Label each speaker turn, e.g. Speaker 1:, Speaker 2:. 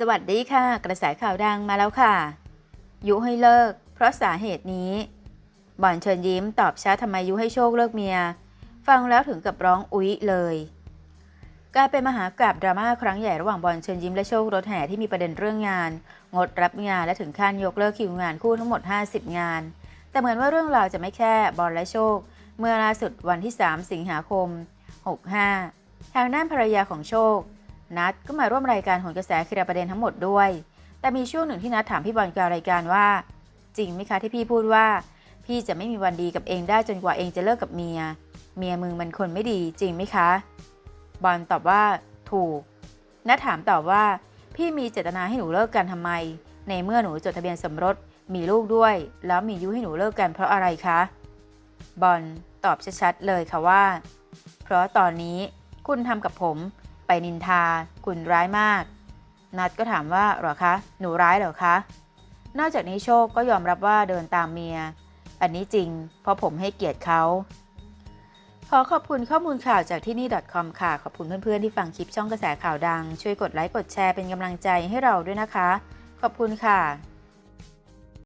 Speaker 1: สวัสดีค่ะ กระแสข่าวดังมาแล้วค่ะ ยุให้เลิก เพราะสาเหตุนี้ บอนเชิญยิ้มตอบช้าทำไมยุให้โชคเลิกเมีย ฟังแล้วถึงกับร้องอุ๊ยเลยกลายเป็นมหากราบดราม่าครั้งใหญ่ระหว่างบอลเชิญยิ้มและโชครถแห่ที่มีประเด็นเรื่องงาน งดรับงานและถึงขั้นยกเลิกคิวงานคู่ทั้งหมด 50 งาน แต่เหมือนว่าเรื่องราวจะไม่แค่บอลและโชค เมื่อล่าสุดวันที่ 3 สิงหาคม 65 ทางด้านภรรยาของโชค นัดก็มาร่วมรายการโหนกระแสเคลียร์ประเด็นทั้งหมดด้วย แต่มีช่วงหนึ่งที่นัดถามพี่บอลกลางรายการว่า จริงไหมคะที่พี่พูดว่า พี่จะไม่มีวันดีกับเองได้จนกว่าเองจะเลิกกับเมีย เมียมึงมันคนไม่ดีจริงไหมคะ บอลตอบว่า ถูก นัดถามตอบว่า พี่มีเจตนาให้หนูเลิกกันทำไม ในเมื่อหนูจดทะเบียนสมรสมีลูกด้วย แล้วมียุให้หนูเลิกกันเพราะอะไรคะ บอลตอบชัดๆเลยค่ะว่า เพราะตอนนี้คุณทำกับผม ไปนินทา คุณร้ายมาก นัดก็ถามว่าหรอคะ หนูร้ายเหรอคะ นอกจากนี้โชคก็ยอมรับว่าเดินตามเมีย อันนี้จริง เพราะผมให้เกียรติเขาขอขอบคุณข้อมูลข่าวจากที่นี่ .com ค่ะ ขอบคุณเพื่อนๆที่ฟังคลิปช่องกระแสข่าวดัง ช่วยกดไลค์กดแชร์เป็นกำลังใจให้เราด้วยนะคะ ขอบคุณค่ะ